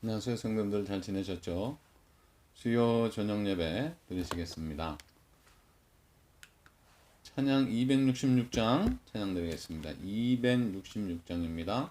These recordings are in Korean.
안녕하세요 성도님들 잘 지내셨죠? 수요 저녁 예배 드리시겠습니다. 찬양 266장 찬양 드리겠습니다. 266장입니다.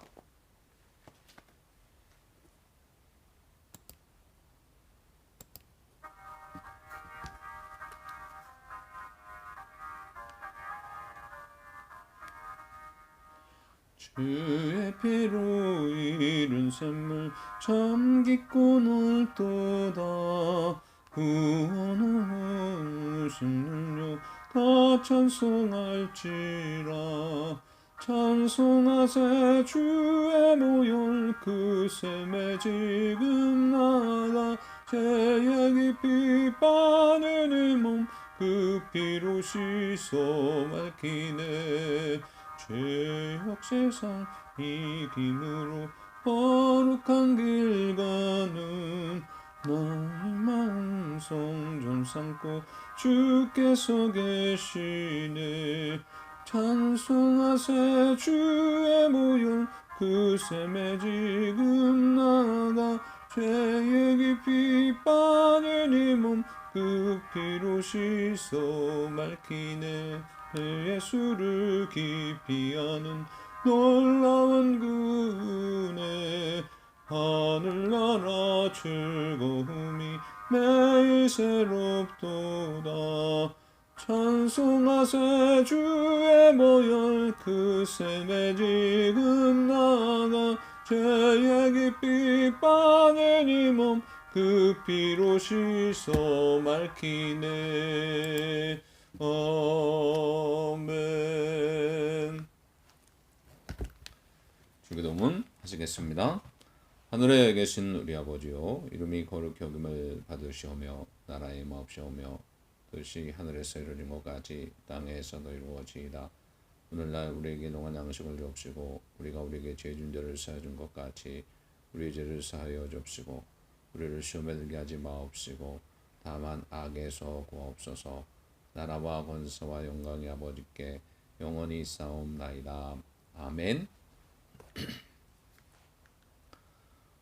오신 능력 다 찬송할지라. 찬송하세 주의 모열 그 샘에 지금 나가 죄의 깊이 빠는 몸그 피로 씻어 맑히네. 죄악 세상 이김으로 거룩한 길 가는 나의 마음 성전 삼고 주께서 계시네. 찬송하세 주의 모열 그 샘에 지금 나가 죄의 깊이 빠진 이몸 그 피로 씻어 맑히네. 예수를 깊이 아는 놀라운 그 은혜 하늘나라 매일 새롭도다 찬송하세 주의 모열 그 샘에 지금 나가 죄의 깊이 빠진 이몸 그 피로 씻어 맑히네 아멘. 주기도문 하시겠습니다. 하늘에 계신 우리 아버지요 이름이 거룩히 여김을 받으시오며 나라의 마옵시오며 뜻이 하늘에서 이루어진 것 같이 땅에서도 이루어지이다. 오늘날 우리에게 농한 양식을 주옵시고 우리가 우리에게 죄 준 죄를 사해 준것 같이 우리의 죄를 사하여 주옵시고 우리를 시험에 들게 하지 마옵시고 다만 악에서 구하옵소서 나라와 권세와 영광이 아버지께 영원히 싸움나이다. 아멘.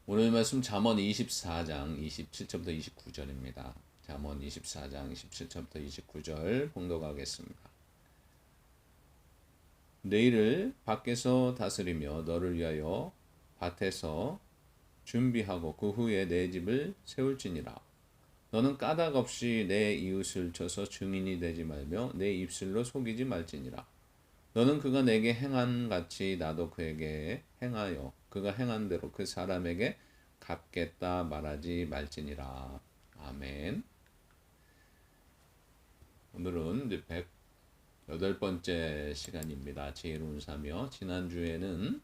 오늘 말씀 잠언 24장 27절부터 29절입니다. 잠언 24장 27절부터 29절 봉독하겠습니다. 내일을 밖에서 다스리며 너를 위하여 밭에서 준비하고 그 후에 내 집을 세울지니라. 너는 까닭 없이 내 이웃을 쳐서 증인이 되지 말며 내 입술로 속이지 말지니라. 너는 그가 내게 행한 같이 나도 그에게 행하여 그가 행한 대로 그 사람에게 갚겠다 말하지 말지니라. 아멘. 오늘은 이제 108번째 시간입니다. 지혜로운 사며 지난주에는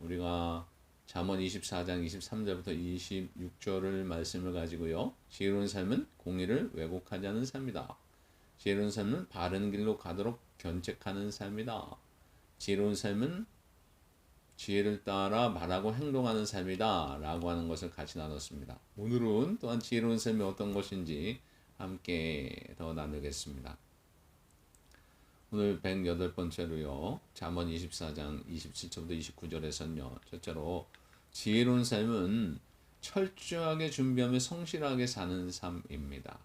우리가 잠언 24장 23절부터 26절을 말씀을 가지고요. 지혜로운 삶은 공의를 왜곡하지 않은 삶이다. 지혜로운 삶은 바른 길로 가도록 견책하는 삶이다. 지혜로운 삶은 지혜를 따라 말하고 행동하는 삶이다. 라고 하는 것을 같이 나눴습니다. 오늘은 또한 지혜로운 삶이 어떤 것인지 함께 더 나누겠습니다. 오늘 108번째로요. 잠언 24장 27절부터 29절에서는요. 첫째로 지혜로운 삶은 철저하게 준비하며 성실하게 사는 삶입니다.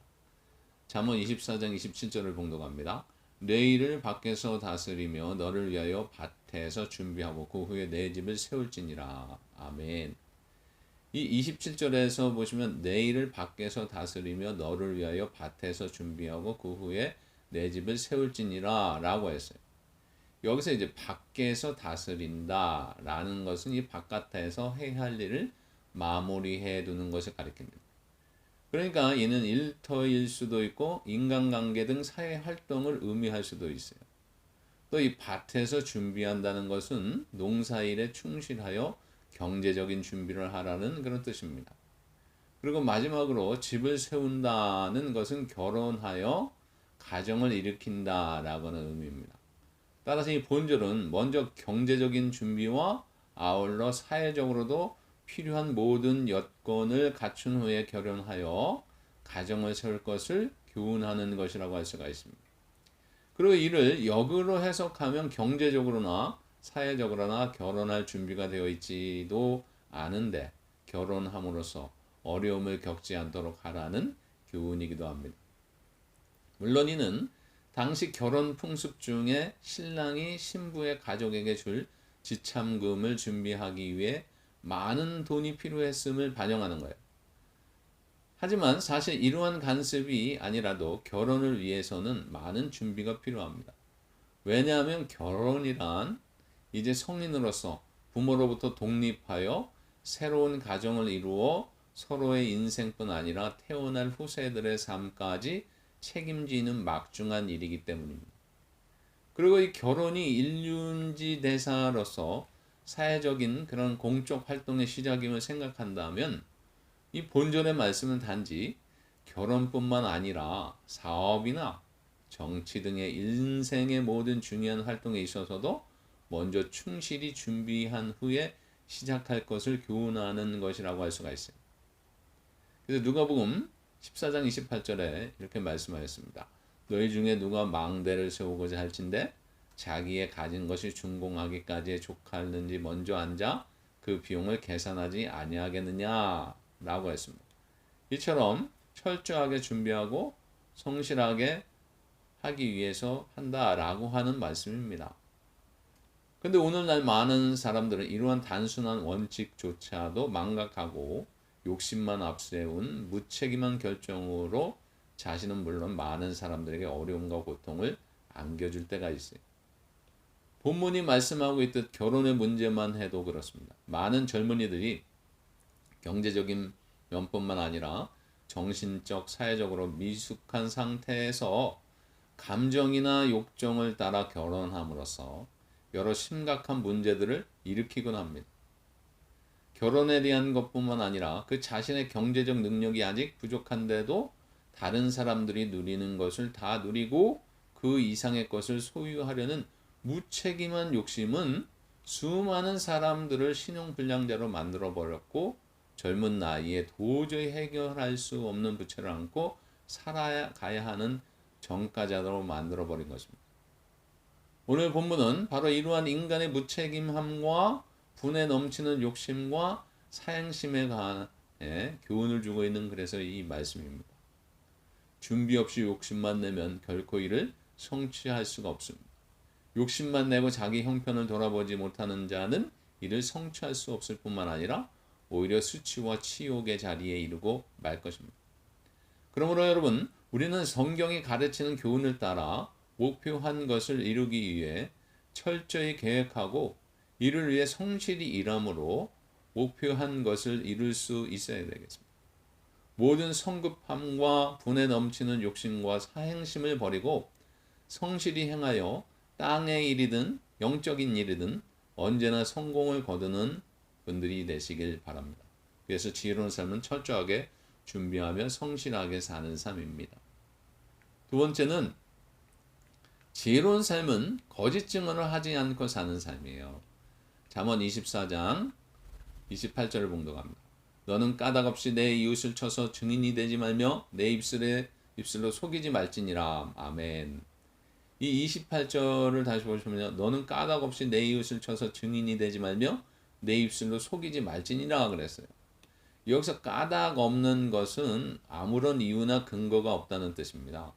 잠언 24장 27절을 봉독합니다. 내일을 밖에서 다스리며 너를 위하여 밭에서 준비하고 그 후에 내 집을 세울지니라. 아멘. 이 27절에서 보시면 내일을 밖에서 다스리며 너를 위하여 밭에서 준비하고 그 후에 내 집을 세울지니라 라고 했어요. 여기서 이제 밖에서 다스린다 라는 것은 이 바깥에서 해야 할 일을 마무리해 두는 것을 가리킵니다. 그러니까 얘는 일터일 수도 있고 인간관계 등 사회 활동을 의미할 수도 있어요. 또 이 밭에서 준비한다는 것은 농사일에 충실하여 경제적인 준비를 하라는 그런 뜻입니다. 그리고 마지막으로 집을 세운다는 것은 결혼하여 가정을 일으킨다라고는 의미입니다. 따라서 이 본절은 먼저 경제적인 준비와 아울러 사회적으로도 필요한 모든 여건을 갖춘 후에 결혼하여 가정을 세울 것을 교훈하는 것이라고 할 수가 있습니다. 그리고 이를 역으로 해석하면 경제적으로나 사회적으로나 결혼할 준비가 되어 있지도 않은데 결혼함으로써 어려움을 겪지 않도록 하라는 교훈이기도 합니다. 물론 이는 당시 결혼 풍습 중에 신랑이 신부의 가족에게 줄 지참금을 준비하기 위해 많은 돈이 필요했음을 반영하는 거예요. 하지만 사실 이러한 간섭이 아니라도 결혼을 위해서는 많은 준비가 필요합니다. 왜냐하면 결혼이란 이제 성인으로서 부모로부터 독립하여 새로운 가정을 이루어 서로의 인생뿐 아니라 태어날 후세들의 삶까지 책임지는 막중한 일이기 때문입니다. 그리고 이 결혼이 인륜지 대사로서 사회적인 그런 공적 활동의 시작임을 생각한다면 이 본전의 말씀은 단지 결혼뿐만 아니라 사업이나 정치 등의 인생의 모든 중요한 활동에 있어서도 먼저 충실히 준비한 후에 시작할 것을 교훈하는 것이라고 할 수가 있어요. 그래서 누가복음 14장 28절에 이렇게 말씀하였습니다. 너희 중에 누가 망대를 세우고자 할진대 자기의 가진 것이 준공하기까지 족하는지 먼저 앉아 그 비용을 계산하지 아니하겠느냐 라고 했습니다. 이처럼 철저하게 준비하고 성실하게 하기 위해서 한다라고 하는 말씀입니다. 근데 오늘날 많은 사람들은 이러한 단순한 원칙조차도 망각하고 욕심만 앞세운 무책임한 결정으로 자신은 물론 많은 사람들에게 어려움과 고통을 안겨줄 때가 있어요. 본문이 말씀하고 있듯 결혼의 문제만 해도 그렇습니다. 많은 젊은이들이 경제적인 면뿐만 아니라 정신적, 사회적으로 미숙한 상태에서 감정이나 욕정을 따라 결혼함으로써 여러 심각한 문제들을 일으키곤 합니다. 결혼에 대한 것뿐만 아니라 그 자신의 경제적 능력이 아직 부족한데도 다른 사람들이 누리는 것을 다 누리고 그 이상의 것을 소유하려는 무책임한 욕심은 수많은 사람들을 신용불량자로 만들어 버렸고 젊은 나이에 도저히 해결할 수 없는 부채를 안고 살아가야 하는 정가자로 만들어 버린 것입니다. 오늘 본문은 바로 이러한 인간의 무책임함과 분에 넘치는 욕심과 사행심에 관해 교훈을 주고 있는 그래서 이 말씀입니다. 준비 없이 욕심만 내면 결코 이를 성취할 수가 없습니다. 욕심만 내고 자기 형편을 돌아보지 못하는 자는 이를 성취할 수 없을 뿐만 아니라 오히려 수치와 치욕의 자리에 이르고 말 것입니다. 그러므로 여러분, 우리는 성경이 가르치는 교훈을 따라 목표한 것을 이루기 위해 철저히 계획하고 이를 위해 성실히 일함으로 목표한 것을 이룰 수 있어야 되겠습니다. 모든 성급함과 분에 넘치는 욕심과 사행심을 버리고 성실히 행하여 땅의 일이든 영적인 일이든 언제나 성공을 거두는 분들이 되시길 바랍니다. 그래서 지혜로운 삶은 철저하게 준비하며 성실하게 사는 삶입니다. 두 번째는 지혜로운 삶은 거짓 증언을 하지 않고 사는 삶이에요. 잠언 24장 28절을 봉독합니다. 너는 까닭 없이 내 이웃을 쳐서 증인이 되지 말며 내 입술에 입술로 속이지 말지니라. 아멘. 이 28절을 다시 보시면 너는 까닭 없이 내 이웃을 쳐서 증인이 되지 말며 내 입술로 속이지 말지니라 그랬어요. 여기서 까닭 없는 것은 아무런 이유나 근거가 없다는 뜻입니다.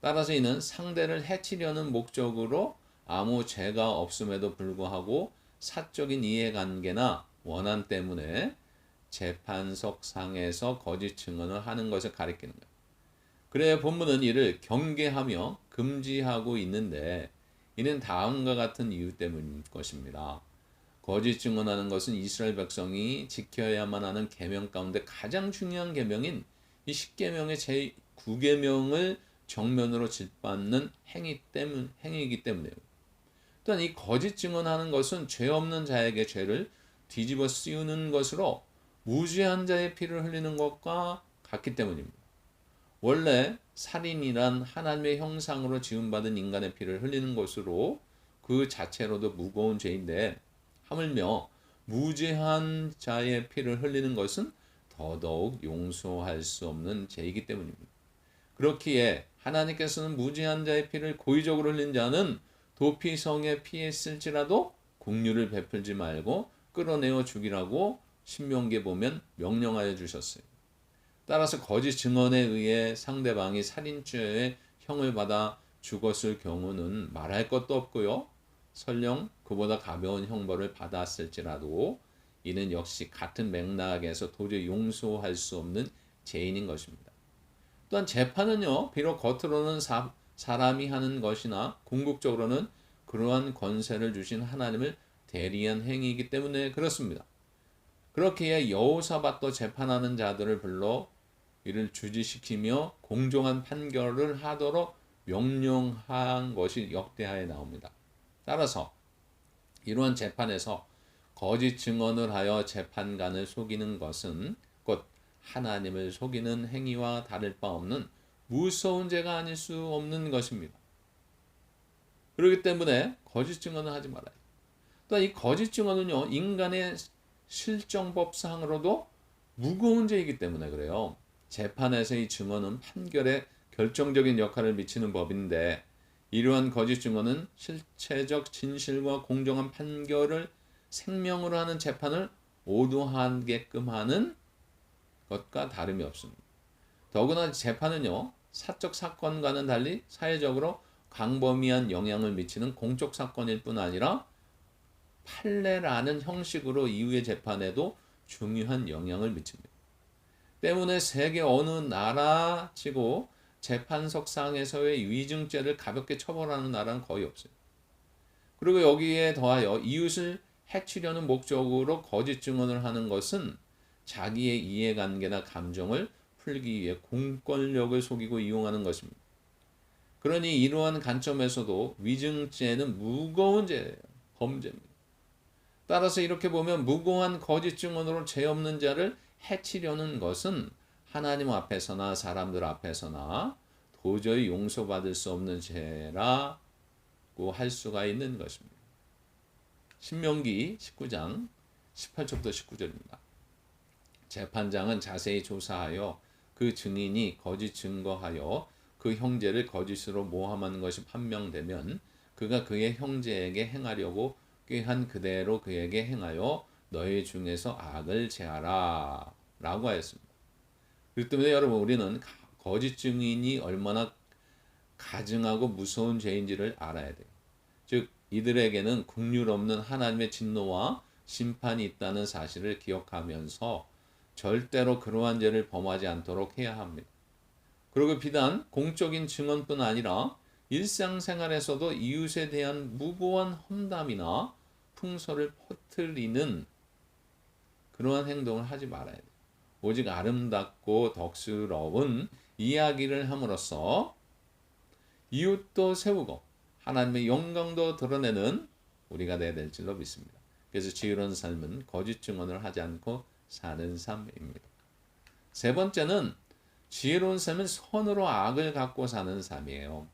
따라서 이는 상대를 해치려는 목적으로 아무 죄가 없음에도 불구하고 사적인 이해관계나 원한 때문에 재판석 상에서 거짓 증언을 하는 것을 가리키는 거예요. 그래 본문은 이를 경계하며 금지하고 있는데 이는 다음과 같은 이유 때문인 것입니다. 거짓 증언하는 것은 이스라엘 백성이 지켜야만 하는 계명 가운데 가장 중요한 계명인 이 10계명의 제 9계명을 정면으로 짓밟는 행위 때문 행위이기 때문에요. 또한 이 거짓 증언하는 것은 죄 없는 자에게 죄를 뒤집어 씌우는 것으로 무죄한 자의 피를 흘리는 것과 같기 때문입니다. 원래 살인이란 하나님의 형상으로 지음받은 인간의 피를 흘리는 것으로 그 자체로도 무거운 죄인데 하물며 무죄한 자의 피를 흘리는 것은 더더욱 용서할 수 없는 죄이기 때문입니다. 그렇기에 하나님께서는 무죄한 자의 피를 고의적으로 흘린 자는 도피성에 피했을지라도 국류를 베풀지 말고 끌어내어 죽이라고 신명기에 보면 명령하여 주셨어요. 따라서 거짓 증언에 의해 상대방이 살인죄의 형을 받아 죽었을 경우는 말할 것도 없고요. 설령 그보다 가벼운 형벌을 받았을지라도 이는 역시 같은 맥락에서 도저히 용서할 수 없는 죄인인 것입니다. 또한 재판은요, 비록 겉으로는 사, 사람이 하는 것이나 궁극적으로는 그러한 권세를 주신 하나님을 대리한 행위이기 때문에 그렇습니다. 그렇기에 여호사밧도 재판하는 자들을 불러 이를 주지시키며 공정한 판결을 하도록 명령한 것이 역대하에 나옵니다. 따라서 이러한 재판에서 거짓 증언을 하여 재판관을 속이는 것은 곧 하나님을 속이는 행위와 다를 바 없는 무서운 죄가 아닐 수 없는 것입니다. 그렇기 때문에 거짓 증언을 하지 말아요. 또한 이 거짓 증언은요, 인간의 실정법상으로도 무거운 죄이기 때문에 그래요. 재판에서 이 증언은 판결에 결정적인 역할을 미치는 법인데 이러한 거짓 증언은 실체적 진실과 공정한 판결을 생명으로 하는 재판을 오도하게끔 하는 것과 다름이 없습니다. 더구나 재판은요, 사적 사건과는 달리 사회적으로 광범위한 영향을 미치는 공적 사건일 뿐 아니라 판례라는 형식으로 이후의 재판에도 중요한 영향을 미칩니다. 때문에 세계 어느 나라 치고 재판석 상에서의 위증죄를 가볍게 처벌하는 나라는 거의 없어요. 그리고 여기에 더하여 이웃을 해치려는 목적으로 거짓 증언을 하는 것은 자기의 이해관계나 감정을 풀기 위해 공권력을 속이고 이용하는 것입니다. 그러니 이러한 관점에서도 위증죄는 무거운 죄예요. 범죄입니다. 따라서 이렇게 보면 무고한 거짓 증언으로 죄 없는 자를 해치려는 것은 하나님 앞에서나 사람들 앞에서나 도저히 용서받을 수 없는 죄라고 할 수가 있는 것입니다. 신명기 19장 18절부터 19절입니다. 재판장은 자세히 조사하여 그 증인이 거짓 증거하여 그 형제를 거짓으로 모함하는 것이 판명되면 그가 그의 형제에게 행하려고 꾀한 그대로 그에게 행하여 너희 중에서 악을 제하라 라고 하였습니다. 그렇기 때문에 여러분 우리는 거짓 증인이 얼마나 가증하고 무서운 죄인지를 알아야 돼요. 즉 이들에게는 국률 없는 하나님의 진노와 심판이 있다는 사실을 기억하면서 절대로 그러한 죄를 범하지 않도록 해야 합니다. 그리고 비단 공적인 증언뿐 아니라 일상생활에서도 이웃에 대한 무고한 험담이나 풍설을 퍼뜨리는 그러한 행동을 하지 말아야 돼요. 오직 아름답고 덕스러운 이야기를 함으로써 이웃도 세우고 하나님의 영광도 드러내는 우리가 돼야 될 줄로 믿습니다. 그래서 지혜로운 삶은 거짓 증언을 하지 않고 사는 삶입니다. 세 번째는 지혜로운 삶은 선으로 악을 갖고 사는 삶이에요.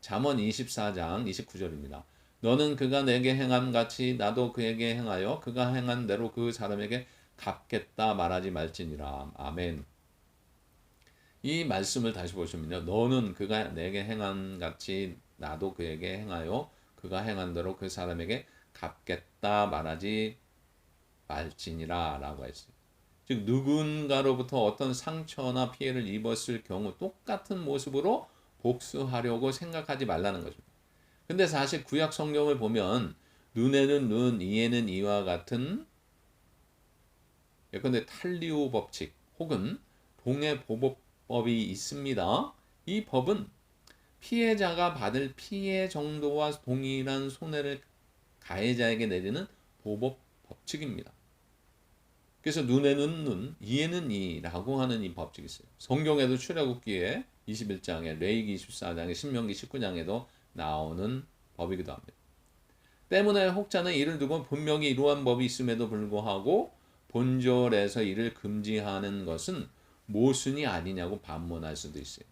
잠언 24장 29절입니다. 너는 그가 내게 행함 같이 나도 그에게 행하여 그가 행한 대로 그 사람에게 갚겠다 말하지 말지니라. 아멘. 이 말씀을 다시 보시면요. 너는 그가 내게 행한 같이 나도 그에게 행하여 그가 행한 대로 그 사람에게 갚겠다 말하지 말지니라 라고 했어요. 즉 누군가로부터 어떤 상처나 피해를 입었을 경우 똑같은 모습으로 복수하려고 생각하지 말라는 것입니다. 근데 사실 구약 성경을 보면 눈에는 눈, 이에는 이와 같은 예컨대 탈리오 법칙 혹은 동해 보복법이 있습니다. 이 법은 피해자가 받을 피해 정도와 동일한 손해를 가해자에게 내리는 보복 법칙입니다. 그래서 눈에는 눈, 이에는 이라고 하는 이 법칙이 있어요. 성경에도 출애굽기에 21장에 레이기 24장에 신명기 19장에도 나오는 법이기도 합니다. 때문에 혹자는 이를 두고 분명히 이러한 법이 있음에도 불구하고 본절에서 이를 금지하는 것은 모순이 아니냐고 반문할 수도 있어요.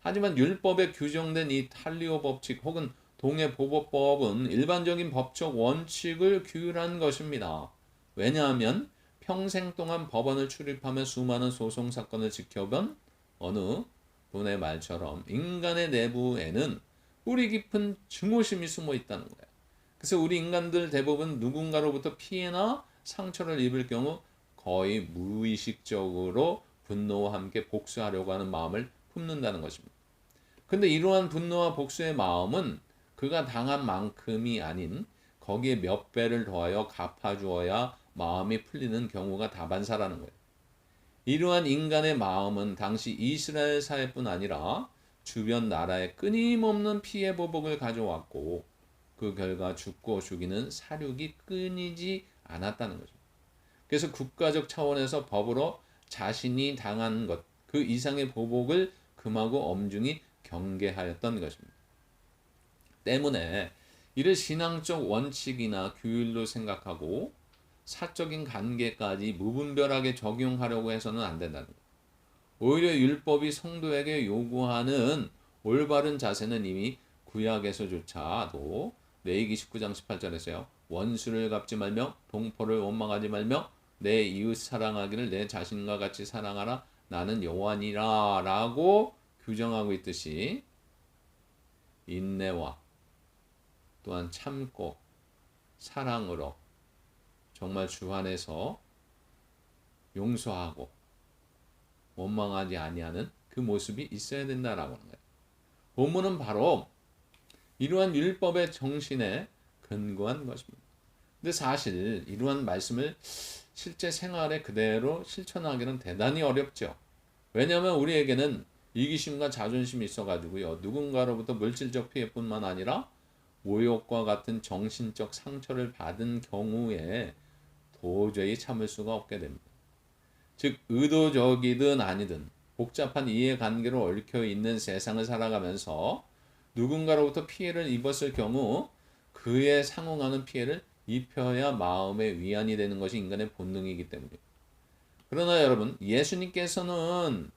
하지만 율법에 규정된 이 탈리오 법칙 혹은 동해 보법법은 일반적인 법적 원칙을 규율한 것입니다. 왜냐하면 평생 동안 법원을 출입하며 수많은 소송 사건을 지켜본 어느 분의 말처럼 인간의 내부에는 뿌리 깊은 증오심이 숨어 있다는 거예요. 그래서 우리 인간들 대부분 누군가로부터 피해나 상처를 입을 경우 거의 무의식적으로 분노와 함께 복수하려고 하는 마음을 품는다는 것입니다. 근데 이러한 분노와 복수의 마음은 그가 당한 만큼이 아닌 거기에 몇 배를 더하여 갚아주어야 마음이 풀리는 경우가 다반사라는 거예요. 이러한 인간의 마음은 당시 이스라엘 사회뿐 아니라 주변 나라에 끊임없는 피해 보복을 가져왔고 그 결과 죽고 죽이는 사륙이 끊이지 않았다는 거죠. 그래서 국가적 차원에서 법으로 자신이 당한 것, 그 이상의 보복을 금하고 엄중히 경계하였던 것입니다. 때문에 이를 신앙적 원칙이나 규율로 생각하고 사적인 관계까지 무분별하게 적용하려고 해서는 안 된다는 거예요. 오히려 율법이 성도에게 요구하는 올바른 자세는 이미 구약에서조차도 레이기 19장 18절에서요. 원수를 갚지 말며 동포를 원망하지 말며 내 이웃 사랑하기를 내 자신과 같이 사랑하라 나는 여호와니라 라고 규정하고 있듯이 인내와 또한 참고 사랑으로 정말 주 안에서 용서하고 원망하지 아니하는 그 모습이 있어야 된다라고 하는 거예요. 본문은 바로 이러한 율법의 정신에 근거한 것입니다. 근데 사실 이러한 말씀을 실제 생활에 그대로 실천하기는 대단히 어렵죠. 왜냐하면 우리에게는 이기심과 자존심이 있어가지고요. 누군가로부터 물질적 피해뿐만 아니라 모욕과 같은 정신적 상처를 받은 경우에 도저히 참을 수가 없게 됩니다. 즉 의도적이든 아니든 복잡한 이해관계로 얽혀 있는 세상을 살아가면서 누군가로부터 피해를 입었을 경우 그에 상응하는 피해를 입혀야 마음의 위안이 되는 것이 인간의 본능이기 때문에. 그러나 여러분, 예수님께서는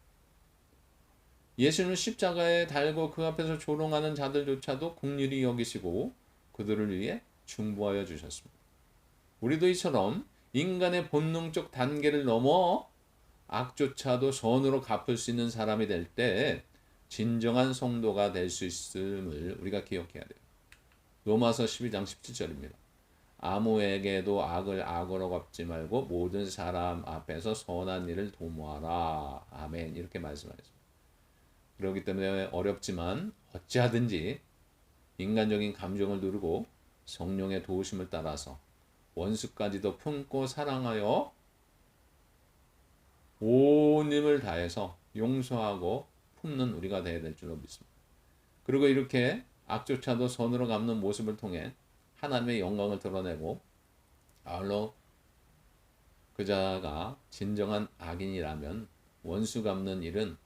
예수는 십자가에 달고 그 앞에서 조롱하는 자들조차도 국률이 여기시고 그들을 위해 중보하여 주셨습니다. 우리도 이처럼 인간의 본능적 단계를 넘어 악조차도 선으로 갚을 수 있는 사람이 될 때 진정한 성도가 될 수 있음을 우리가 기억해야 돼요. 로마서 12장 17절입니다. 아무에게도 악을 악으로 갚지 말고 모든 사람 앞에서 선한 일을 도모하라. 아멘. 이렇게 말씀하셨습니다. 그렇기 때문에 어렵지만 어찌하든지 인간적인 감정을 누르고 성령의 도우심을 따라서 원수까지도 품고 사랑하여 온 힘을 다해서 용서하고 품는 우리가 되어야 될 줄로 믿습니다. 그리고 이렇게 악조차도 선으로 갚는 모습을 통해 하나님의 영광을 드러내고 아울러 그자가 진정한 악인이라면 원수 갚는 일은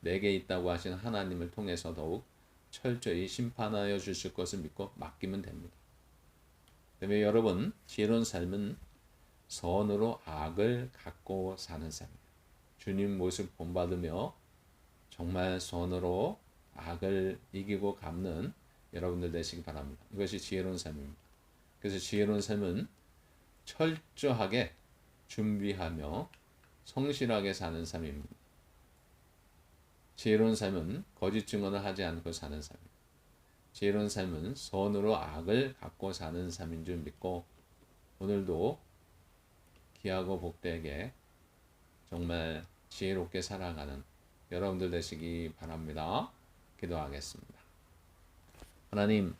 내게 있다고 하신 하나님을 통해서 더욱 철저히 심판하여 주실 것을 믿고 맡기면 됩니다. 때문에 여러분 지혜로운 삶은 선으로 악을 갖고 사는 삶입니다. 주님 모습 본받으며 정말 선으로 악을 이기고 갚는 여러분들 되시기 바랍니다. 이것이 지혜로운 삶입니다. 그래서 지혜로운 삶은 철저하게 준비하며 성실하게 사는 삶입니다. 지혜로운 삶은 거짓 증언을 하지 않고 사는 삶입니다. 지혜로운 삶은 선으로 악을 갖고 사는 삶인 줄 믿고 오늘도 귀하고 복되게 정말 지혜롭게 살아가는 여러분들 되시기 바랍니다. 기도하겠습니다. 하나님,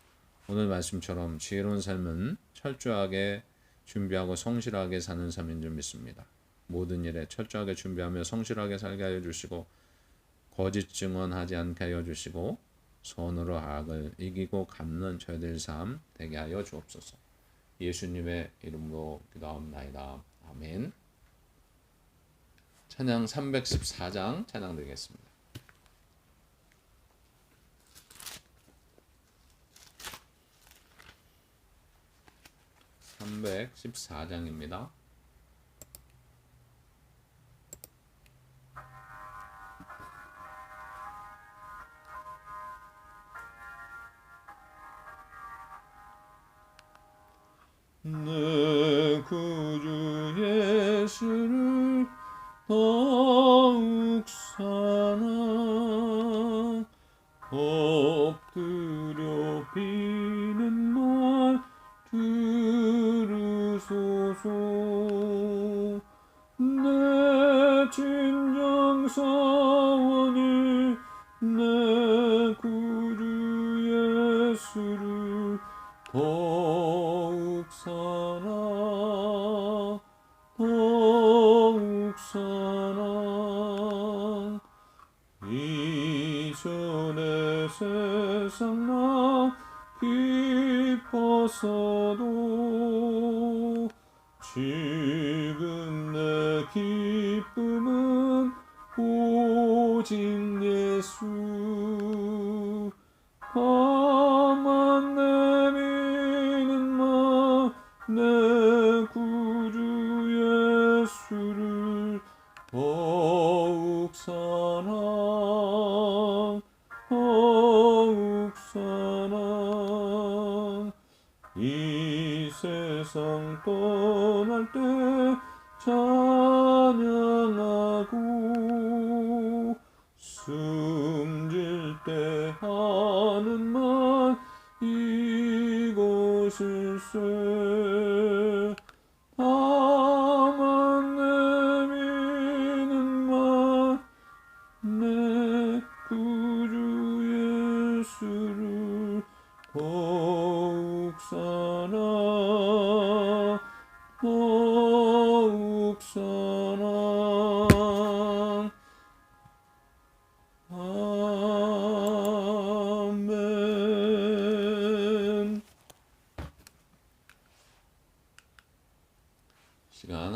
오늘 말씀처럼 지혜로운 삶은 철저하게 준비하고 성실하게 사는 삶인 줄 믿습니다. 모든 일에 철저하게 준비하며 성실하게 살게 하여 주시고 거짓 증언하지 않게 하여 주시고 선으로 악을 이기고 갚는 저희들 삶 되게 하여 주옵소서. 예수님의 이름으로 기도합니다. 아멘. 찬양 314장 찬양 드리겠습니다. 314장입니다. 내 구주 예수를 더욱 사랑 엎드려 비 는말 들으소서. 진정 사원이 내 구주 예수를 더욱 사랑 더욱 사랑 이전의 세상 나 기뻐서도 오직 예수 다만 내미는 마내 구주 예수를 더욱 사랑 더욱 사랑. 이 세상 떠날 때 찬양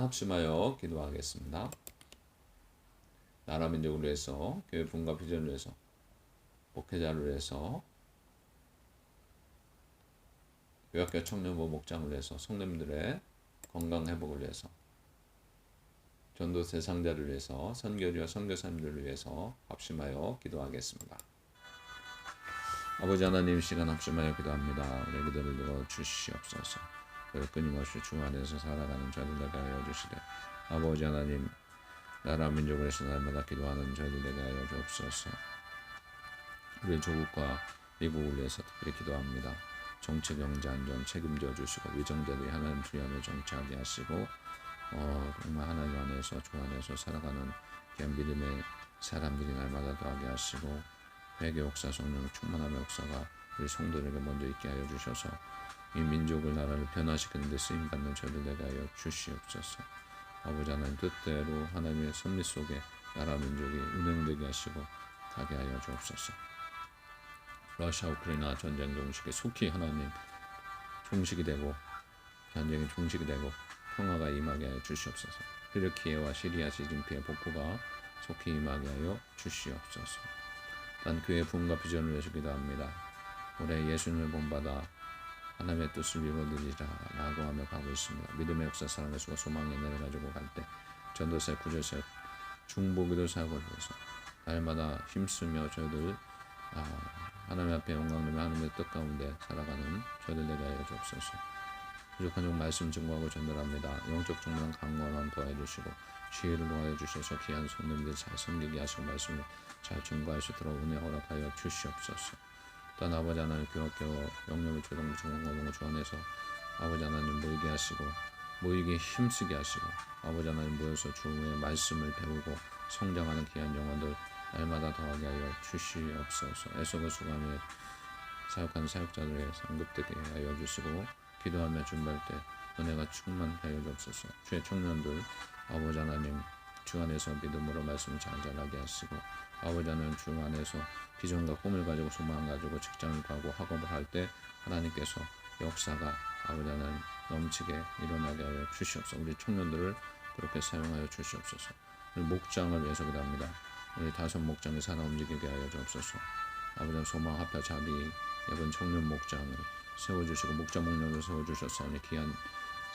합심하여 기도하겠습니다. 나라 민족을 위해서 교회 분과 비전을 위해서 목회자를 위해서 교학교 청년부 목장을 위해서 성도님들의 건강 회복을 위해서 전도 대상자를 위해서 선교리와 선교사님들을 위해서 합심하여 기도하겠습니다. 아버지 하나님 시간 합심하여 기도합니다. 우리 기도를 들어 주시옵소서. 끊임없이 주 안에서 살아가는 저희들 되게 하여 주시되 아버지 하나님 나라 민족을 위해서 날마다 기도하는 되게 하여 주옵소서. 우리 조국과 미국을 위해서 특별히 기도합니다. 정치 경제 안전 책임져 주시고 위정자들이 하나님 주 안에 정치하게 하시고 어, 정말 하나님 안에서 주 안에서 살아가는 귀한 믿음의 사람들이 날마다 더하게 하시고 회개 역사 성령 충만함의 역사가 우리 성도들에게 먼저 있게 하여 주셔서 이 민족을 나라를 변화시키는 데 쓰임 받는 저희들 되게 하여 주시옵소서. 아버지 하나님 뜻대로 하나님의 섭리 속에 나라 민족이 운행되게 하시고 가게 하여 주옵소서. 러시아 우크라이나 전쟁 종식이 속히 하나님 종식이 되고 전쟁이 종식이 되고 평화가 임하게 하여 주시옵소서. 튀르키예와 시리아 시진피의 복구가 속히 임하게 하여 주시옵소서. 난 교회 부흥과 비전을 위해서 기도합니다. 올해 예수님을 본받아 하나님의 뜻을 이루어드리라 라고 하며 가고 있습니다. 믿음의 역사 사랑의 수가 소망의 은혜를 가지고 갈 때 전도사 구조사 중보기도 사역을 위해서 날마다 힘쓰며 저희들 아, 하나님 앞에 영광 누며 하나님의 뜻 가운데 살아가는 저희들 되게 하여 주옵소서. 부족한 종 말씀 증거하고 전달합니다. 영적 정령 강건함 더해 주시고 지혜를 더하여 주셔서 귀한 성도님들 잘 섬기게 하시고 말씀을 잘 증거할 수 있도록 은혜 허락하여 주시옵소서. 또한 아버지 하나님 교학교 영역의 초등부 중공공을 주안해서 아버지 하나님 모이게 하시고 모이게 힘쓰게 하시고 아버지 하나님 모여서 주의 말씀을 배우고 성장하는 귀한 영혼들 날마다 더하게 하여 주시옵소서. 애석을 수감해 사역하는 사역자들의 상급되게 하여 주시고 기도하며 준비할 때 은혜가 충만하여 주옵소서. 주의 청년들 아버지 하나님 주 안에서 믿음으로 말씀을 잘 전하게 하시고 하나님 주 안에서 비전과 꿈을 가지고 소망을 가지고 직장을 가고 학업을 할 때 하나님께서 역사가 하나님 넘치게 일어나게 하여 주시옵소서. 우리 청년들을 그렇게 사용하여 주시옵소서. 우리 목장을 위해서 기도합니다. 우리 다섯 목장의 살아 움직이게 하여 주옵소서. 아버지 소망 합혀 자비 예번 청년 목장을 세워주시고 목자 목련을 세워주셔서 우리 귀한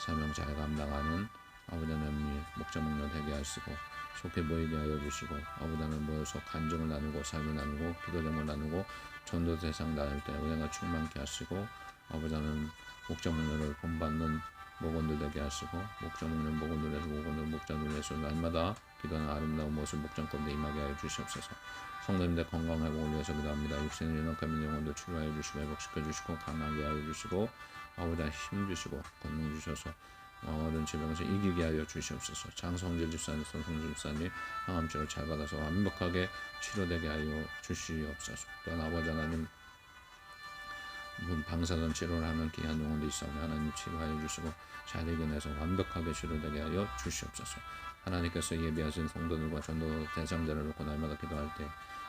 사명 잘 감당하는 아버지 하나님 목자 목련 되게 하시고 속해 모이게 하여 주시고 하나님 모여서 간증을 나누고 삶을 나누고 기도 제목을 나누고 전도 대상 나눌 때 은혜가 충만케 하시고 아버지 하나님 목자 목련을 본받는 목원들 되게 하시고 목자 목련 목원들에서 목원들 목자들에서 날마다 기도하는 아름다운 모습 목장 가운데 임하게 하여 주시옵소서 성도님들 건강 회복을 위해서 기도합니다. 육신을 연약하면 영혼도 치료하여 주시고 회복시켜 주시고 강하게 하여 주시고 아버지 힘 주시고 권능 주셔서 어른 질병에서 이기게 하여 주시옵소서. 장성재 집사님, 손성재 집사님 항암치료 잘 받아서 완벽하게 치료되게 하여 주시옵소서. 또한 아버지 하나님 문 방사선 치료를 하는 귀한 영혼도 있사오니 하나님 치료하여 주시고 잘 이겨내서 완벽하게 치료되게 하여 주시옵소서. 하나님께서 예비하신 성도들과 전도 대상자를 놓고 날마다 기도할 때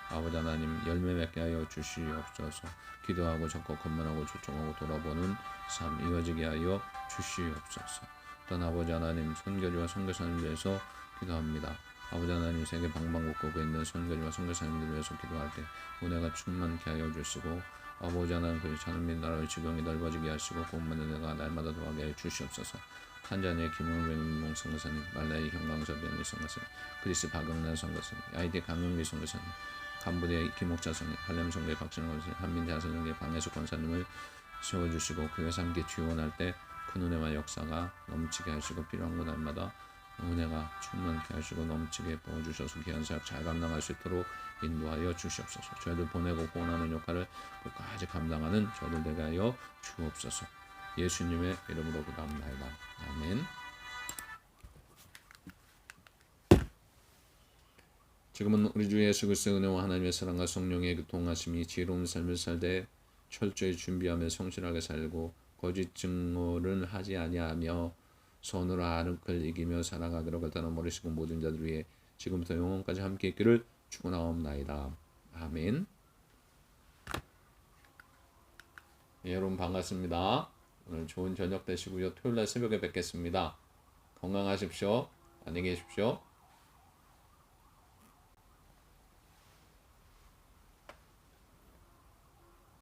아버지 하나님 열매 맺게 하여 주시옵소서. 기도하고 적극 건면하고 초청하고 돌아보는 삶 이어지게 하여 주시옵소서. 또한 아버지 하나님 선교지와 선교사님들 위해서 기도합니다. 아버지 하나님 세계 방방곡곡에 있는 선교지와 선교사님들 위해서 기도할 때 은혜가 충만케 하여 주시고 아버지 하나님 그 하나님 나라의 지경이 넓어지게 하시고 고운만 은혜가 날마다 더하게 해 주시옵소서. 탄자니의 김용배 민봉 선교사님, 말라이 형광서 변리 선교사님, 그리스 박영란 선교사님, 아이디 강용미 선교사님, 간부대 김옥자 선생, 한림 성대 박진호 선생, 한민대 하선영대 방해수 권사님을 세워주시고 교회 삼계 지원할 때 큰 은혜와 역사가 넘치게 하시고 필요한 곳 날마다 은혜가 충만케 하시고 넘치게 부어주셔서 귀한 사역 잘 감당할 수 있도록 인도하여 주시옵소서. 저희들 보내고 구원하는 역할을 끝까지 감당하는 저희들 되게 하여 주옵소서. 예수님의 이름으로 기도합니다. 아멘. 지금은 우리 주 예수 그리스도의 은혜와 하나님의 사랑과 성령의 교통하심이 지혜로운 삶을 살되 철저히 준비하며 성실하게 살고 거짓 증오를 하지 아니하며 손으로 아늑을 이기며 살아가기로 결단한 모르시고 모든 자들 위해 지금부터 영원까지 함께 있기를 축원하옵나이다. 아멘. 예, 여러분 반갑습니다. 오늘 좋은 저녁 되시고요. 토요일 날 새벽에 뵙겠습니다. 건강하십시오. 안녕히 계십시오.